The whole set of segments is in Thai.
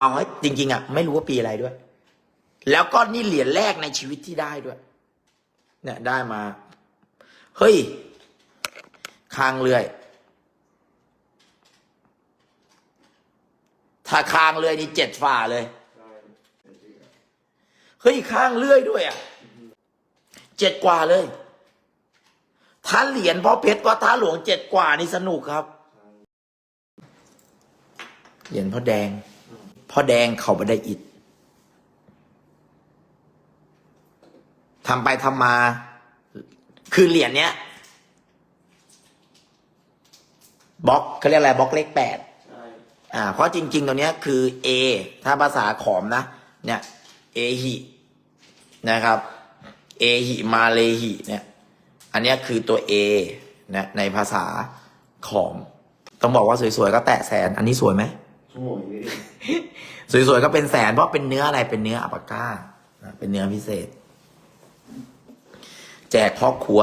เอาให้จริงๆอะไม่รู้ว่าปีอะไรด้วย แล้วก็นี่เหรียญแรกในชีวิตที่ได้ด้วย เนี่ยได้มา เฮ้ยคางเลื่อย ถ้าคางเลื่อยนี่เจ็ดฝ่าเลย เฮ้ยข้างเลื่อยด้วยอะเจ็ดกว่าเลย ถ้าเหรียญพ่อเพชรวัดท่าหลวงเจ็ดกว่านี่สนุกครับ เหรียญพ่อแดง พ่อแดงเขาไม่ได้อิดทำไปทำมา คือเหรียญเนี้ยบล็อกเขาเรียกอะไรบล็อกเลขแปดใช่อ่า เพราะจริง ๆ ตัวเนี้ยคือ A ถ้าภาษาขอมนะ เนี่ยเอหินะครับ เอหิมาเลหิเนี่ย อันเนี้ยคือตัว A นะในภาษาขอม ต้องบอกว่าสวยๆ ก็แตะแสน อันนี้สวยไหมโอ้ย สวยๆก็เป็นแสนเพราะเป็นเนื้ออะไรเป็นเนื้ออัปปาก้าเป็นเนื้อพิเศษ แจกพ่อครัว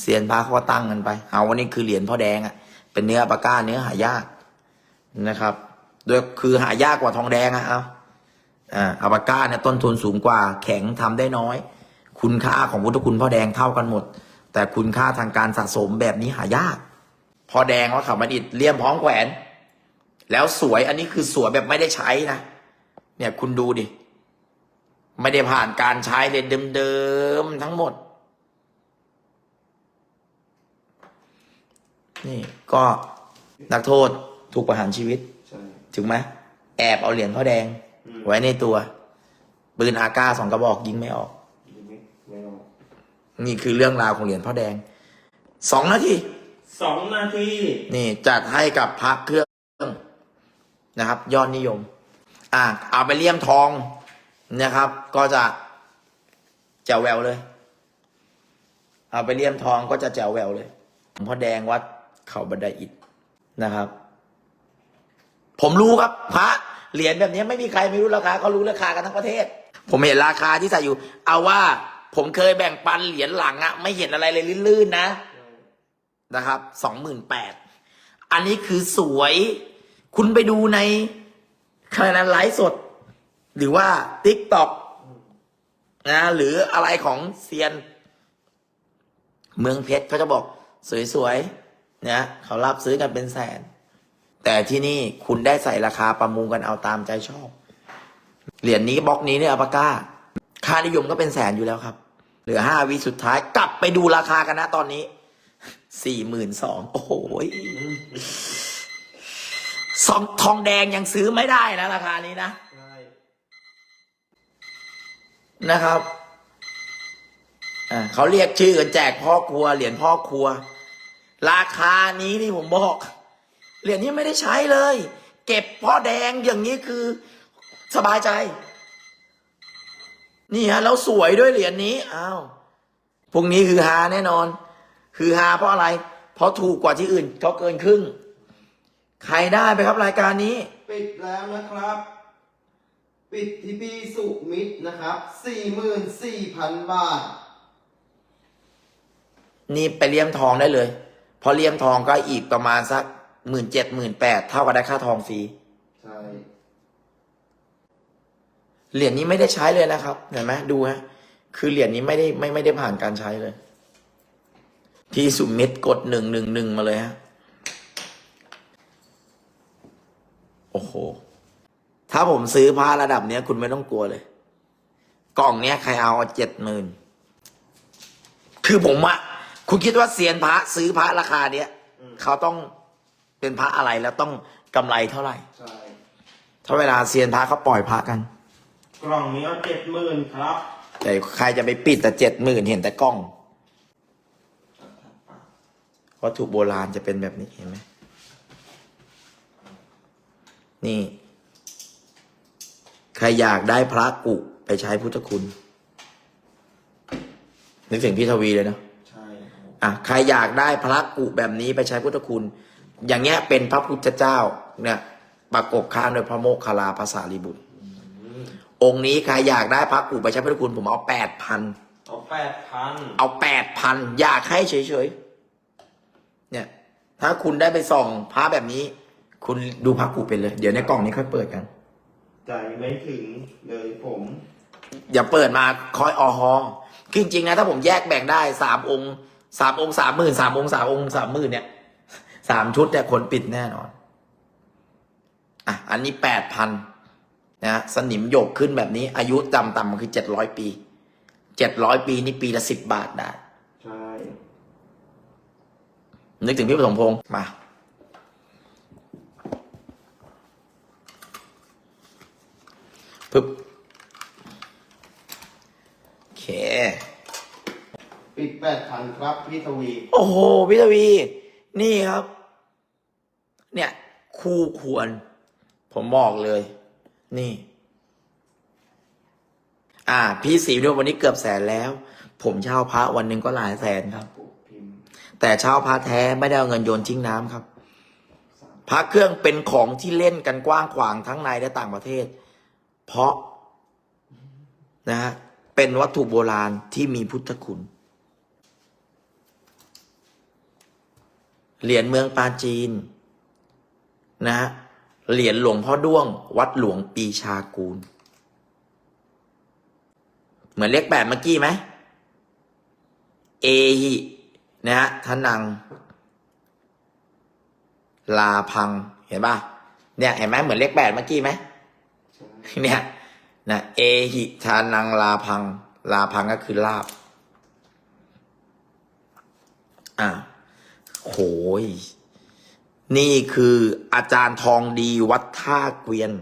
เซียนพระเขาตั้งกันไป เอาวันนี้คือเหรียญพ่อแดงอะ่ะ เป็นเนื้ออัปปาก้าเนื้อหายากนะครับโดยคือหายากกว่าทองแดงอะเอาอัปปาก้าเนี่ยต้นทุนสูงกว่า แข็งทำได้น้อย คุณค่าของพุทธคุณพ่อแดงเท่ากันหมด แต่คุณค่าทางการสะสมแบบนี้หายากพ่อแดงว่าขับมันอิดเลี่ยมพร้อมแขวน แล้วสวยอันนี้คือสวยแบบไม่ได้ใช้นะ เนี่ยคุณดูดิ ไม่ได้ผ่านการใช้เลยเดิมๆทั้งหมด นี่ก็นักโทษถูกประหารชีวิตใช่ถึงไหมแอบเอาเหรียญพ่อแดง ไว้ในตัว ปืนอาก้าสองกระบอกยิงไม่ออกยิงไม่ไม่ออก นี่คือเรื่องราวของเหรียญพ่อแดง สองนาที สองนาที นี่จัดให้กับพระเครื่อง นะครับ ยอดนิยม อ่าเอาไปเลี่ยมทองนะครับ ก็จะแจวแววเลย เอาไปเลี่ยมทองก็จะแจวแววเลยหลวงพ่อแดงวัดเขาบันไดอิฐนะครับ ผมรู้ครับพระเหรียญแบบนี้ไม่มีใครไม่รู้ราคาเขารู้ราคากันทั้งประเทศ ผมเห็นราคาที่ใส่อยู่ เอาว่าผมเคยแบ่งปันเหรียญหลังอะไม่เห็นอะไรเลยลื่นๆนะนะครับสองหมื่นแปดอันนี้คือสวย คุณไปดูในขณะไลฟ์สด หรือว่าติ๊กต็อกนะหรืออะไรของเซียน เมืองเพชรเขาจะบอกสวยๆนะเขารับซื้อกันเป็นแสน แต่ที่นี่คุณได้ใส่ราคาประมูลกันเอาตามใจชอบ เหรียญนี้บล็อกนี้เนี่ยอัปาก้า ค่านิยมก็เป็นแสนอยู่แล้วครับ เหลือห้าวิสุดท้ายกลับไปดูราคากันนะตอนนี้สี่หมื่นสองโอ้โหย สองทองแดงยังซื้อไม่ได้นะราคานี้นะใช่นะครับเขาเรียกชื่อกันแจกพ่อครัว เหรียญพ่อครัว ราคานี้ที่ผมบอก เหรียญนี้ไม่ได้ใช้เลย เก็บพ่อแดงอย่างนี้คือ สบายใจ นี่ฮะแล้วสวยด้วยเหรียญนี้อ้าวพวกนี้คือฮาแน่นอน คือฮาเพราะอะไร เพราะถูกกว่าที่อื่นเขาเกินครึ่ง ใครได้ไปครับรายการนี้ ปิดแล้วนะครับ ปิดที่พี่สุมิตรนะครับสี่หมื่นสี่พันบาท นี่ไปเลี่ยมทองได้เลยเพราะเลี่ยมทองก็อีกประมาณสักหมื่นเจ็ดหมื่นแปดเท่ากับได้ค่าทองฟรี ใช่ เหรียญนี้ไม่ได้ใช้เลยนะครับ เห็นไหมดูฮะ คือเหรียญนี้ไม่ได้ไม่ไม่ได้ผ่านการใช้เลย พี่สุมิตรกดหนึ่งหนึ่งหนึ่งมาเลยฮะ โอ้โห ถ้าผมซื้อพระระดับเนี้ย คุณไม่ต้องกลัวเลย กล่องเนี้ยใครเอาเจ็ดหมื่นคือผมอะคุณคิดว่าเซียนพระซื้อพระราคาเนี้ยเขาต้องเป็นพระอะไรแล้วต้องกำไรเท่าไหร่ ใช่ ถ้าเวลาเซียนพระเขาปล่อยพระกัน กล่องนี้เอาเจ็ดหมื่นครับ แต่ใครจะไปปิดแต่เจ็ดหมื่นเห็นแต่กล้องวัตถุโบราณจะเป็นแบบนี้เห็นไหม นี่ ใครอยากได้พระกุไปใช้พุทธคุณนึกถึงพี่ทวีเลยเนาะใช่ครับอะใครอยากได้พระกุแบบนี้ไปใช้พุทธคุณ อย่างเงี้ยเป็นพระพุทธเจ้าเนี่ยประกบข้างด้วยพระโมคคัลลาภาษาลีบุตร องค์นี้ใครอยากได้พระกุไปใช้พุทธคุณ ผมเอาแปดพันเอาแปดพันเอาแปดพันอยากให้เฉยๆเนี่ย ถ้าคุณได้ไปส่องพระแบบนี้ คุณดูพระกูเป็นเลย เดี๋ยวในกล่องนี้ค่อยเปิดกัน ใจไม่ถึงเลยผมอย่าเปิดมาคอยออฮอคือจริงๆนะถ้าผมแยกแบ่งได้สามองค์สามองค์สามหมื่นสามองค์สามองค์สามหมื่นเนี่ยสามชุดเนี่ยคนปิดแน่นอน อะ อันนี้แปดพันนะสนิมหยกขึ้นแบบนี้ อายุต่ำๆมันคือเจ็ดร้อยปีเจ็ดร้อยปีนี่ปีละสิบบาทได้ ใช่ นึกถึงพี่ปฐมพงศ์มา ปึ๊บโอเค ปิดแปดพันครับพี่ทวี โอ้โหพี่ทวี นี่ครับ เนี่ย คู่ควร ผมบอกเลย นี่ อ่า พี่สีด้วยวันนี้เกือบแสนแล้ว ผมเช่าพระวันหนึ่งก็หลายแสนครับปุ๊บพิมพ์แต่เช่าพระแท้ไม่ได้เอาเงินโยนทิ้งน้ำครับสามพระเครื่องเป็นของที่เล่นกันกว้างขวางทั้งในและต่างประเทศ เพราะนะฮะเป็นวัตถุโบราณที่มีพุทธคุณ เหรียญเมืองปาจีน นะเหรียญหลวงพ่อด้วง วัดหลวงปีชากูล เหมือนเลขแปดเมื่อกี้ไหมเอหินะฮะทนัง ลาพัง เห็นป่ะเนี่ย เห็นไหมเหมือนเลขแปดเมื่อกี้ไหม เนี่ยนะเอหิทานังลาพัง ลาพังก็คือลาบ อ่าโหย นี่คืออาจารย์ทองดีวัดท่าเกวียน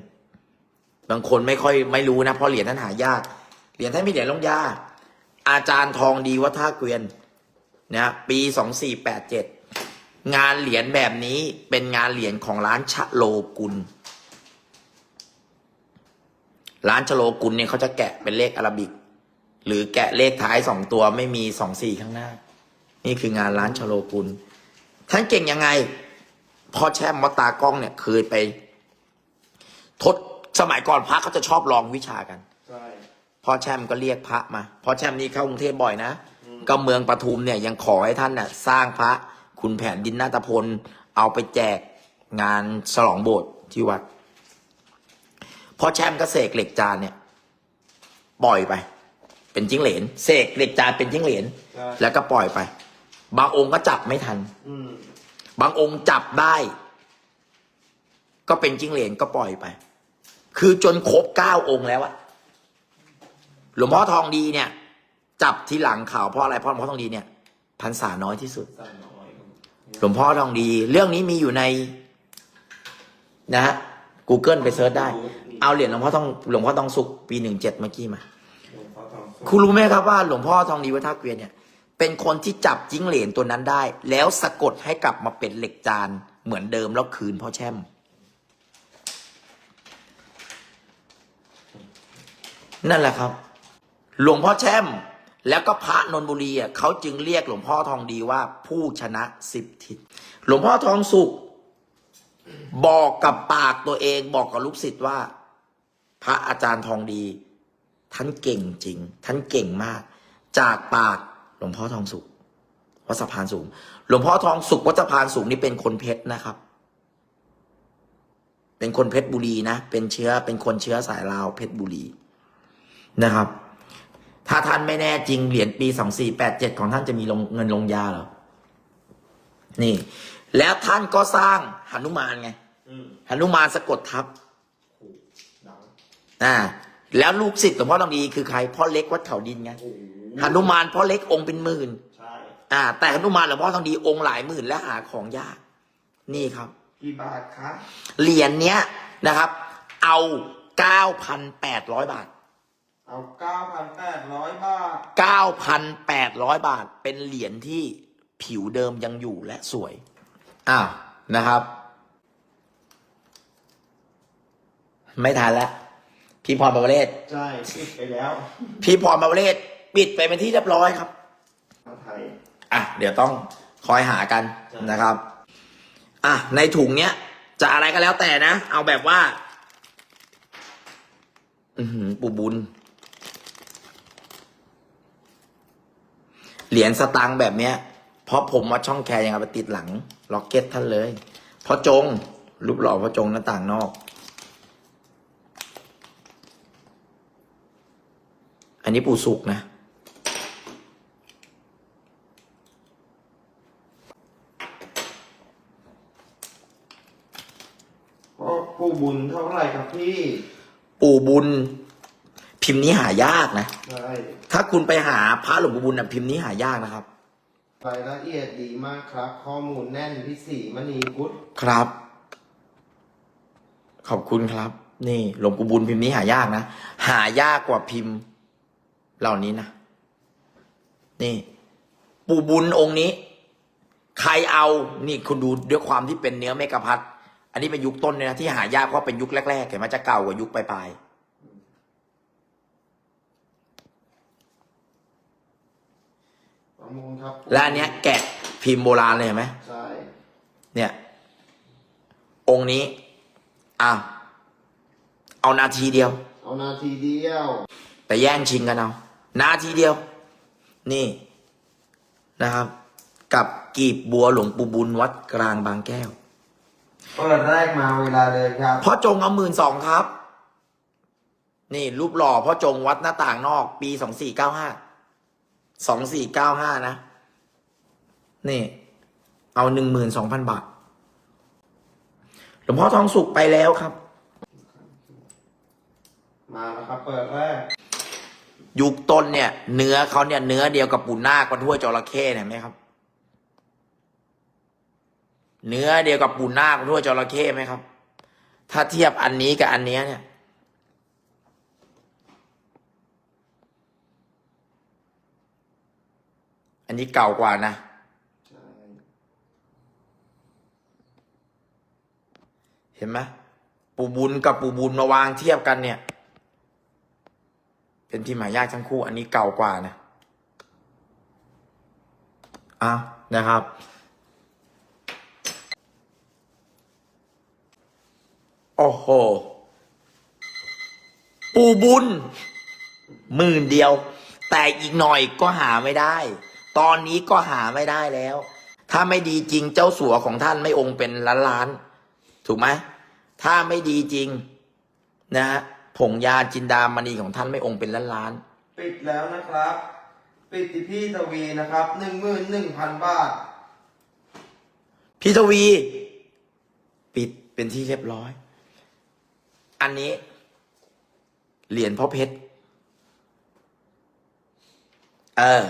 บางคนไม่ค่อยไม่รู้นะเพราะเหรียญนั้นหายาก เหรียญท่านมีเหรียญลงยาอาจารย์ทองดีวัดท่าเกวียนนะปีสองสี่แปดเจ็ดงานเหรียญแบบนี้เป็นงานเหรียญของร้านชะโลกุล ร้านชโลกุลเนี่ยเขาจะแกะเป็นเลขอาราบิก หรือแกะเลขท้ายสองตัวไม่มีสองสี่ข้างหน้า นี่คืองานร้านชโลกุลท่านเก่งยังไงพอแช่มวัตากล้องเนี่ยเคยไป ทดสมัยก่อนพระเขาจะชอบลองวิชากันใช่พ่อแช่มก็เรียกพระมาพ่อแช่มนี่เข้ากรุงเทพบ่อยนะก็เมืองปทุมเนี่ยยังขอให้ท่านน่ะ สร้างพระคุณแผนดินนาตพล เอาไปแจกงานฉลองโบสถ์ที่วัด พ่อแช่มก็เสกเหล็กจานเนี่ยปล่อยไป เป็นจิ้งเหลนเสกเหล็กจานเป็นจิ้งเหลนใช่ แล้วก็ปล่อยไป บางองค์ก็จับไม่ทัน อืมบางองค์จับได้ ก็เป็นจิ้งเหลนก็ปล่อยไป คือจนครบเก้าองค์แล้วอะหลวงพ่อทองดีเนี่ย จับที่หลังข่าวเพราะอะไรเพราะหลวงพ่อทองดีเนี่ยพรรษาน้อยที่สุดสามน้อยครับหลวงพ่อทองดี เรื่องนี้มีอยู่ใน นะฮะ Google ไปเซิร์ชได้ เอาเหรียญหลวงพ่อทองหลวงพ่อทองสุกปีหนึ่งเจ็ดเมื่อกี้มาหลวงพ่อทองสุขคุณรู้ไหมครับว่าหลวงพ่อทองดีวัฒนเกวียนเนี่ย เป็นคนที่จับจิ้งเหลนตัวนั้นได้ แล้วสะกดให้กลับมาเป็นเหล็กจานเหมือนเดิมแล้วคืนพ่อแช่ม นั่นแหละครับ หลวงพ่อแช่ม แล้วก็พระนนทบุรีอะเขาจึงเรียกหลวงพ่อทองดีว่าผู้ชนะสิบทิศหลวงพ่อทองสุขบอกกับปากตัวเองบอกกับลูกศิษย์ว่า พระอาจารย์ทองดี ท่านเก่งจริง ท่านเก่งมาก จากปากหลวงพ่อทองสุขวัดสะพานสูง หลวงพ่อทองสุขวัดสะพานสูงนี่เป็นคนเพชรนะครับ เป็นคนเพชรบุรีนะ เป็นเชื้อ เป็นคนเชื้อสายลาวเพชรบุรีนะครับ ถ้าท่านไม่แน่จริงเหรียญปีสองสี่แปดเจ็ดของท่านจะมีลงเงินลงยาเหรอ นี่ แล้วท่านก็สร้างหนุมานไงอืมหนุมานสะกดทับขู่ดัง อ่า แล้วลูกศิษย์หลวงพ่อทองดีคือใครพ่อเล็กวัดเขาดินไงโอ้โหหนุมานพ่อเล็กองค์เป็นหมื่นใช่อ่า แต่หนุมานหลวงพ่อทองดีองค์หลายหมื่นและหาของยาก นี่ครับกี่บาทคะเหรียญเนี้ยนะครับ เอาเก้าพันแปดร้อยบาท เอาเก้าพันแปดร้อยบาทเก้าพันแปดร้อยบาท เป็นเหรียญที่ผิวเดิมยังอยู่และสวยอ้าวนะครับ ไม่ทันแล้ว พี่พรประเวศใช่ปิดไปแล้วพี่พรประเวศปิดไปเป็นที่เรียบร้อยครับมาไทย อะเดี๋ยวต้องคอยหากันใช่นะครับ อะในถุงเนี้ย จะอะไรก็แล้วแต่นะ เอาแบบว่า อือหือปูบุญ เหรียญสตางค์แบบเนี้ย เพราะผมมาช่องแคร์ยังเอาไปติดหลัง ล็อกเก็ตท่านเลย เพราะจง รูปหล่อเพราะจงหน้าต่างนอก นี้ปู่สุกนะพ่อผู้บุญเท่าไหร่ครับพี่ปู่บุญ พิมพ์นี้หายากนะใช่ถ้าคุณไปหาพระหลวงปู่บุญนะพิมพ์นี้หายากนะครับ รายละเอียดดีมากครับ ข้อมูลแน่นพี่สีมณีพุทธครับ ขอบคุณครับ นี่หลวงปู่บุญพิมพ์นี้หายากนะ หายากกว่าพิมพ์ เหล่านี้นะ นี่ปู่บุญองค์นี้ ใครเอานี่คุณดูด้วยความที่เป็นเนื้อเมกะพัดอันนี้เป็นยุคต้นเลยนะที่หายากเพราะเป็นยุคแรกๆเห็นไหมจะเก่ากว่ายุคปลายประมูลครับๆและอันเนี้ย แกะพิมพ์โบราณเลยเห็นไหมใช่เนี่ย องค์นี้อะเอานาทีเดียว เอานาทีเดียว แต่แย่งชิงกันเอา นาทีเดียว นี่นะครับ กับกีบบัวหลวงปู่บุญวัดกลางบางแก้วเปิดแรกมาเวลาเลยครับพ่อจงเอาหมื่นสองครับ นี่รูปหล่อพ่อจงวัดหน้าต่างนอก ปีสองสี่เก้าห้าสองสี่เก้าห้านะ นี่ เอาหนึ่งหมื่นสองพันบาทหลวงพ่อทองสุกไปแล้วครับ มาแล้วครับ เปิดแรก ยุคต้นเนี่ย เนื้อเขาเนี่ยเนื้อเดียวกับปูนาควัดห้วยจระเข้เนี่ยเห็นไหมครับ เนื้อเดียวกับปูนาควัดห้วยจระเข้ไหมครับ ถ้าเทียบอันนี้กับอันเนี้ยเนี่ยอันนี้เก่ากว่านะ เห็นไหมปูบุญกับปูบุญมาวางเทียบกันเนี่ย เป็นพิมพ์หายากทั้งคู่ อันนี้เก่ากว่านะอ้าวนะครับ โอ้โห ปูบุญหมื่นเดียว แต่อีกหน่อยก็หาไม่ได้ ตอนนี้ก็หาไม่ได้แล้ว ถ้าไม่ดีจริงเจ้าสัวของท่านไม่องค์เป็นล้านล้าน ถูกไหม ถ้าไม่ดีจริงนะฮะ ผงยาจินดามณีของท่านไม่องค์เป็นล้านล้านปิดแล้วนะครับ ปิดที่พี่ทวีนะครับหนึ่งหมื่นหนึ่งพันบาทๆพี่ทวี ปิดเป็นที่เรียบร้อย อันนี้ เหรียญพ่อเพชร เออ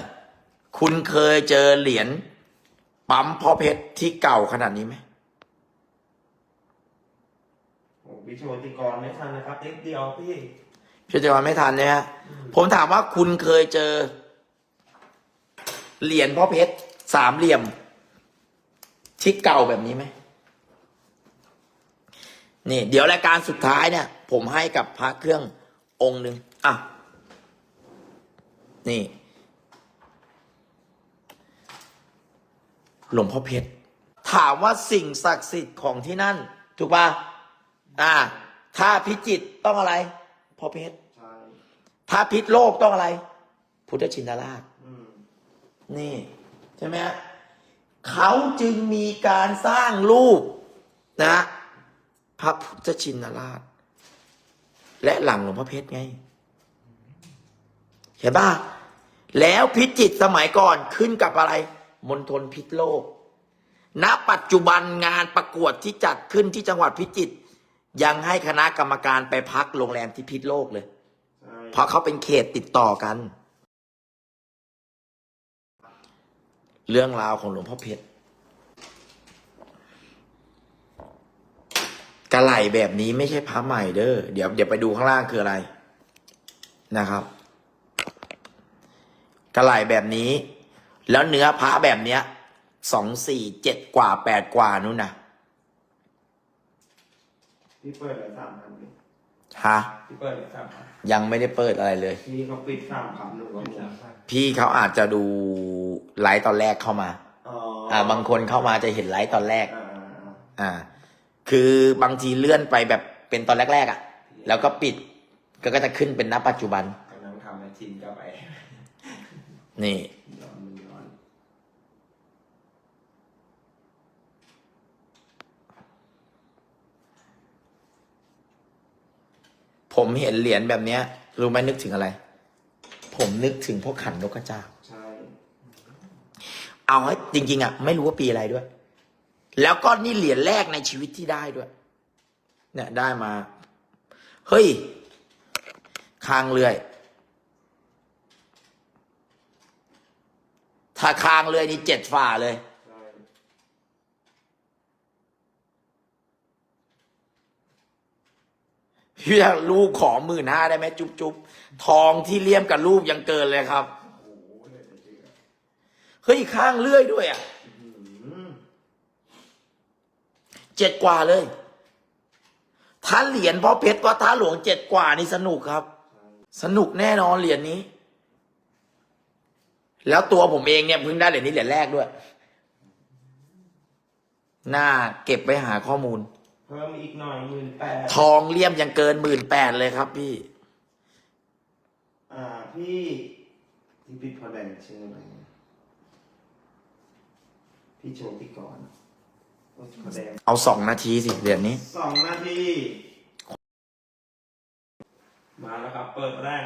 คุณเคยเจอเหรียญปั๊มพ่อเพชรที่เก่าขนาดนี้ไหม วิโชติกรไม่ทันนะครับนิดเดียวพี่พี่จอนไม่ทันเนี่ยฮะผมถามว่าคุณเคยเจอ เหรียญพ่อเพชรสามเหลี่ยม ที่เก่าแบบนี้ไหมนี่ เดี๋ยวรายการสุดท้ายเนี่ย ผมให้กับพระเครื่ององค์หนึ่งอะ นี่ หลวงพ่อเพชรถามว่าสิ่งศักดิ์สิทธิ์ของที่นั่น ถูกป่ะ อ่า ถ้าพิจิตรต้องอะไรพ่อเพชรใช่ถ้าพิษโลกต้องอะไร พุทธชินราช อืมนี่ ใช่ไหมฮะเขาจึงมีการสร้างรูปนะ พระพุทธชินราช และหลังหลวงพ่อเพชรไง เห็นป่ะแล้วพิจิตรสมัยก่อนขึ้นกับอะไรมณฑลพิษโลก ณ ปัจจุบันงานประกวดที่จัดขึ้นที่จังหวัดพิจิตร ยังให้คณะกรรมการไปพักโรงแรมที่พิษโลกเลยใช่เพราะเขาเป็นเขตติดต่อกัน เรื่องราวของหลวงพ่อเพชรกระไหลแบบนี้ไม่ใช่พระใหม่เด้อเดี๋ยวเดี๋ยวไปดูข้างล่างคืออะไรนะครับ กระไหลแบบนี้ แล้วเนื้อพระแบบเนี้ยสองสี่เจ็ดกว่าแปดกว่านู่นนะ พี่เปิดเลยสามพันพี่ฮะพี่เปิดเลยสามพันยังไม่ได้เปิดอะไรเลยพี่เขาปิดสามพันหนึ่งวันนี้พี่เขาอาจจะดูไลฟ์ตอนแรกเข้ามาอ๋ออ่า บางคนเข้ามาจะเห็นไลฟ์ตอนแรกอ่าอ่าอ่าอ่า คือบางทีเลื่อนไปแบบเป็นตอนแรกๆอะ แล้วก็ปิดก็ก็จะขึ้นเป็นณปัจจุบันกำลังทำให้ชินกลับไปนี่ ย้อนมันย้อน ผมเห็นเหรียญแบบเนี้ย รู้ไหมนึกถึงอะไร ผมนึกถึงพวกขันนกกระจาบใช่เอาให้จริง ๆอะไม่รู้ว่าปีอะไรด้วย แล้วก็นี่เหรียญแรกในชีวิตที่ได้ด้วย เนี่ยได้มา เฮ้ยคางเลื่อย ถ้าคางเลื่อยนี่เจ็ดฝ่าเลย ใช่พี่ลูกขอหมื่นห้าได้ไหมจุ๊บจุ๊บทองที่เลี่ยมกับลูกยังเกินเลยครับเฮ้ยข้างเลื่อยด้วยอะเจ็ดกว่าเลยถ้าเหรียญพ่อเพชรวัดท้าหลวงเจ็ดกว่านี่สนุกครับ สนุกแน่นอนเหรียญนี้ แล้วตัวผมเองเนี่ยเพิ่งได้เหรียญนี้เหรียญแรกด้วย น่าเก็บไปหาข้อมูล พิ่มอีกหน่อยหมื่นแปดทองเลี่ยมยังเกินหมื่นแปดเลยครับพี่ อ่าพี่ที่ปิดพอแดงชื่ออะไรนะพี่โชติกรโอ้พอแดงเอาสองนาทีสิเหรียญนี้สองนาที มาแล้วครับ เปิดแรก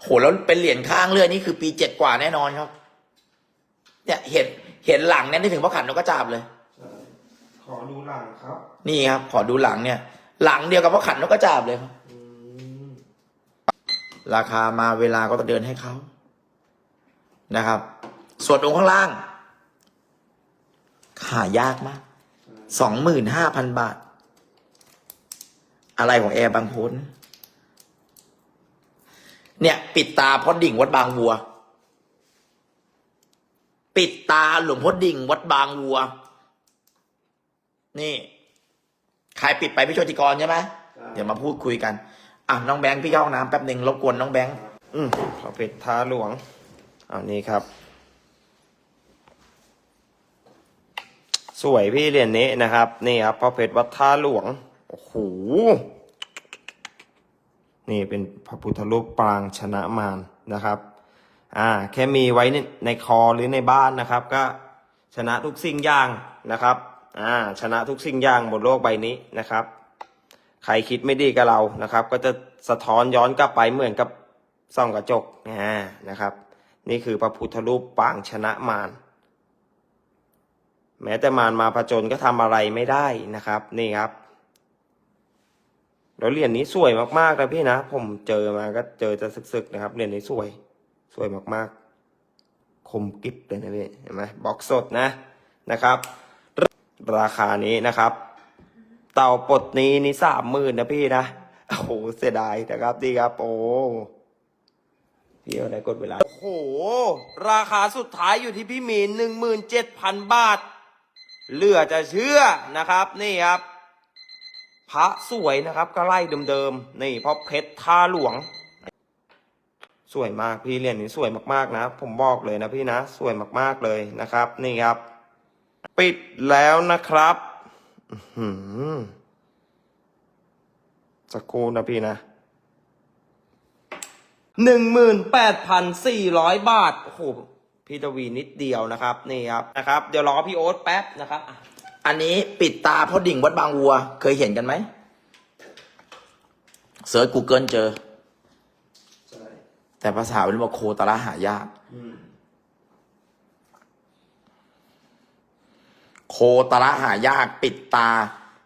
โหแล้วเป็นเหรียญข้างเลื่อยนี่คือปีเจ็ดกว่าแน่นอนครับ เนี่ยเห็นเห็นหลังเนี่ยได้ถึงพระขันนกกระจาบเลยใช่ ขอดูหลังครับ นี่ครับ ขอดูหลังเนี่ย หลังเดียวกับพระขันนกกระจาบเลยครับ อืมราคามาเวลาก็ต้องเดินให้เขานะครับ ส่วนองค์ข้างล่าง หายากมาก สองหมื่นห้าพันบาท อะไรของแอร์บางพ้น เนี่ย ปิดตาพ่อดิ่งวัดบางวัว ปิดตาหลวงพ่อดิ่งวัดบางวัว นี่ใครปิดไปพี่โชติกรใช่ไหมใช่เดี๋ยวมาพูดคุยกัน อะน้องแบงค์พี่เข้าห้องน้ำแป๊บหนึ่งรบกวนน้องแบงค์อืมขอเพชรท้าหลวงเอานี้ครับ สวยพี่เหรียญนี้นะครับ นี่ครับพระเพชรวัดท่าหลวงโอ้โหนี่เป็นพระพุทธรูปปรางชนะมารนะครับ อ่า แค่มีไว้ในในคอหรือในบ้านนะครับ ก็ชนะทุกสิ่งอย่างนะครับ อ่าชนะทุกสิ่งอย่างบนโลกใบนี้นะครับ ใครคิดไม่ดีกับเรานะครับ ก็จะสะท้อนย้อนกลับไปเหมือนกับส่องกระจกอ่านะครับ นี่คือพระพุทธรูปปางชนะมารแม้แต่มารมาผจญก็ทำอะไรไม่ได้นะครับ นี่ครับแล้วเหรียญนี้สวยมากๆนะพี่นะ ผมเจอมาก็เจอจะสึกๆนะครับเหรียญนี้สวย สวยมากๆ คมกริบเลยนะพี่เห็นไหมบ็อกสดนะนะครับ ราคานี้นะครับ เต่าปลดนี้นี่สามหมื่นนะพี่นะโอ้โหเสียดายนะครับดีครับโอ้พี่เอาไหนกดเวลา โอ้โห ราคาสุดท้ายอยู่ที่พี่มีนหนึ่งหมื่นเจ็ดพันบาท เหลือจะเชื่อนะครับ นี่ครับ พระสวยนะครับ ก็ไล่เดิมๆ นี่เพราะเพชรท่าหลวง สวยมากพี่เรียญนี้สวยมากๆนะ ผมบอกเลยนะพี่นะ สวยมากๆเลยนะครับ นี่ครับ ปิดแล้วนะครับอื้อหือสักครู่นะพี่นะหนึ่งหมื่นแปดพันสี่ร้อยบาท โอ้โห พี่ตวีนิดเดียวนะครับ นี่ครับนะครับ เดี๋ยวรอพี่โอ๊ตแป๊บนะครับอะอันนี้ปิดตาพ่อดิ่งวัดบางวัว เคยเห็นกันไหม เสิร์ช Google เจอใช่แต่ภาษาเป็นว่าโคตรละหายาก อืม โคตระหายากปิดตา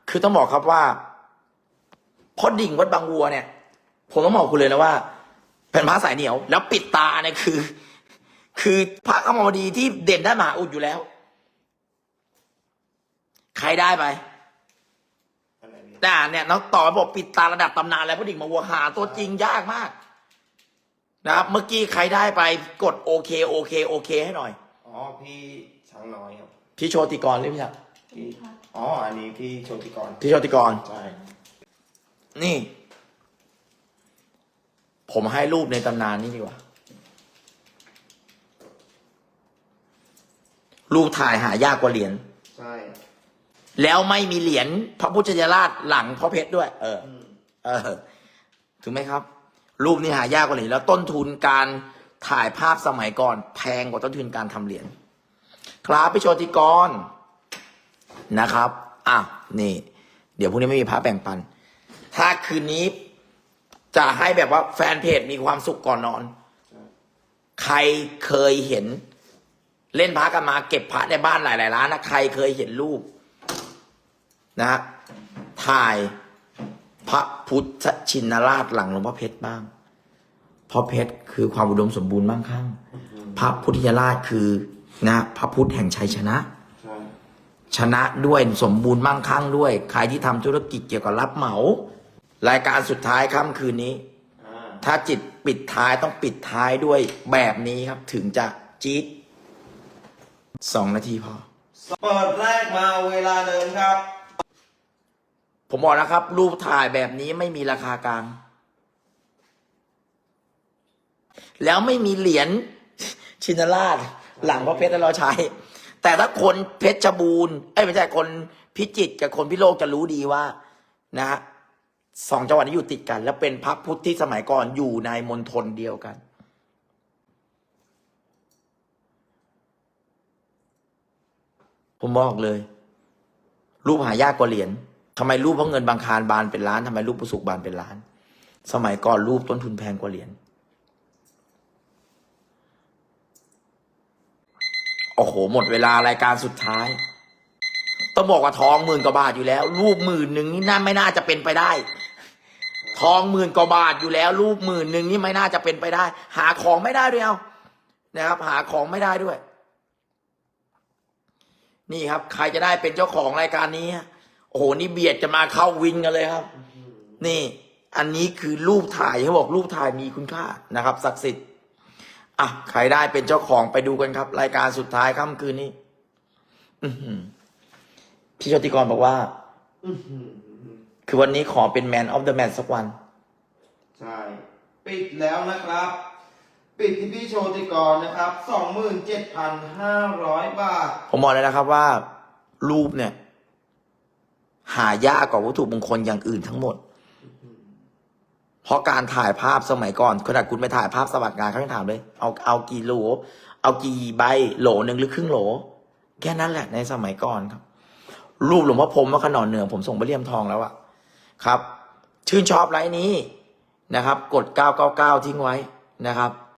คือต้องบอกครับว่าพอดิ่งวัดบางวัวเนี่ย ผมต้องบอกคุณเลยนะว่าเป็นพระสายเหนียว แล้วปิดตาเนี่ยคือ คือพระกมลดีที่เด่นด้านมหาอุดอยู่แล้ว ใครได้ไปแต่เนี่ยน้องต่อบอกปิดตาระดับตำนานแล้วพอดิ่งมาวัวหาตัวจริงยากมากนะครับเมื่อกี้ใครได้ไปกดโอเคโอเคโอเคให้หน่อย อ๋อ พี่ช้างน้อยครับ พี่โชติกรหรือพี่ครับพี่อ๋อ อันนี้พี่โชติกร พี่โชติกร ใช่ นี่ ผมให้รูปในตำนานนี่ดีกว่า รูปถ่ายหายากกว่าเหรียญ ใช่ แล้วไม่มีเหรียญพระพุทธยราชหลังพระเพชรด้วย เอออืมเออ ถูกไหมครับ รูปนี้หายากกว่าเหรียญแล้วต้นทุนการถ่ายภาพสมัยก่อน แพงกว่าต้นทุนการทำเหรียญ ครับพี่โชติกรนะครับอะนี่ เดี๋ยวพรุ่งนี้ไม่มีพระแบ่งปัน ถ้าคืนนี้ จะให้แบบว่าแฟนเพจมีความสุขก่อนนอน ใครเคยเห็น เล่นพระกันมาเก็บพระในบ้านหลายๆร้านนะใครเคยเห็นรูป นะถ่ายพระพุทธชินราชหลังหลวงพ่อเพชรบ้างเพราะเพชรคือความอุดมสมบูรณ์มั่งคั่งพระพุทธยราชคือ นะพระพุทธแห่งชัยชนะใช่ชนะด้วยสมบูรณ์มั่งคั่งด้วย ใครที่ทำธุรกิจเกี่ยวกับรับเหมา รายการสุดท้ายค่ำคืนนี้อ่าถ้าจิตปิดท้ายต้องปิดท้ายด้วยแบบนี้ครับ ถึงจะจี๊ดสองนาทีพอ เปิดแรกมาเวลาเดิมครับ ผมบอกนะครับ รูปถ่ายแบบนี้ไม่มีราคากลาง แล้วไม่มีเหรียญชินราช หลังพระเพชรที่เราใช้ แต่ถ้าคนเพชรบูรณ์เอ้ยไม่ใช่คนพิจิตรกับคนพิโลกจะรู้ดีว่านะฮะสองจังหวัดนี้อยู่ติดกัน แล้วเป็นพระพุทธที่สมัยก่อนอยู่ในมณฑลเดียวกัน ผมบอกเลย รูปหายากกว่าเหรียญทำไมรูปพระเงินบางคารบานเป็นล้านทำไมรูปประสุกบานเป็นล้าน สมัยก่อนรูปต้นทุนแพงกว่าเหรียญ โอ้โห หมดเวลารายการสุดท้าย ต้องบอกว่าทองหมื่นกว่าบาทอยู่แล้ว รูปหมื่นหนึ่งนี่น่าไม่น่าจะเป็นไปได้ ทองหมื่นกว่าบาทอยู่แล้ว รูปหมื่นหนึ่งนี่ไม่น่าจะเป็นไปได้ หาของไม่ได้ด้วยเอานะครับ หาของไม่ได้ด้วย นี่ครับ ใครจะได้เป็นเจ้าของรายการนี้โอ้โหนี่เบียดจะมาเข้าวินกันเลยครับ นี่ อันนี้คือรูปถ่ายเขาบอกรูปถ่ายมีคุณค่านะครับศักดิ์สิทธิ์ อะใครได้เป็นเจ้าของไปดูกันครับ รายการสุดท้ายค่ำคืนนี้อื้อหือพี่โชติกรบอกว่าอื้อหือคือวันนี้ขอเป็นแมนออฟเดอะแมนสักวัน ใช่ ปิดแล้วนะครับ ปิดที่พี่โชติกรนะครับสองหมื่นเจ็ดพันห้าร้อยบาท ผมบอกเลยนะครับว่า รูปเนี่ย หายากกว่าวัตถุมงคลอย่างอื่นทั้งหมด เพราะการถ่ายภาพสมัยก่อนขนาดคุณไปถ่ายภาพสวัสดงานเขายังถามเลย เอาเอากี่โหล เอากี่ใบโหลหนึ่งหรือครึ่งโหล แค่นั้นแหละในสมัยก่อนครับ รูปหลวงพ่อพรมว่าขนอนเหนือผมส่งไปเลี่ยมทองแล้วอะครับ ชื่นชอบไลน์นี้นะครับ กด 999 ทิ้งไว้นะครับ